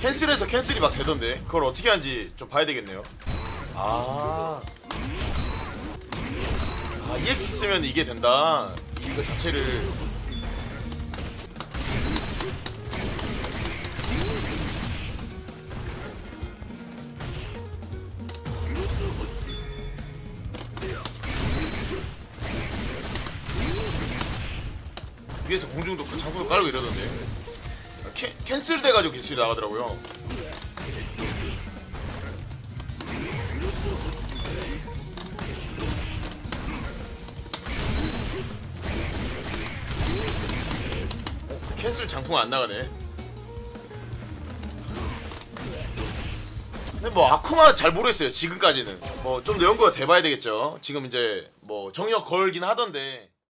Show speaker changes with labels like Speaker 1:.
Speaker 1: 캔슬해서 캔슬이 막 되던데. 그걸 어떻게 하는지 좀 봐야 되겠네요. 아, 아 EX 쓰면 이게 된다. 이거 자체를. 위에서 공중도 그 장구도 깔고 이러던데 아, 캔, 캔슬 돼가지고 기술이 나가더라고요. 어, 캔슬 장풍 안 나가네. 근데 뭐 아쿠마 잘 모르겠어요 지금까지는. 뭐 좀 더 연구가 돼봐야 되겠죠. 지금 이제 뭐 정력 걸긴 하던데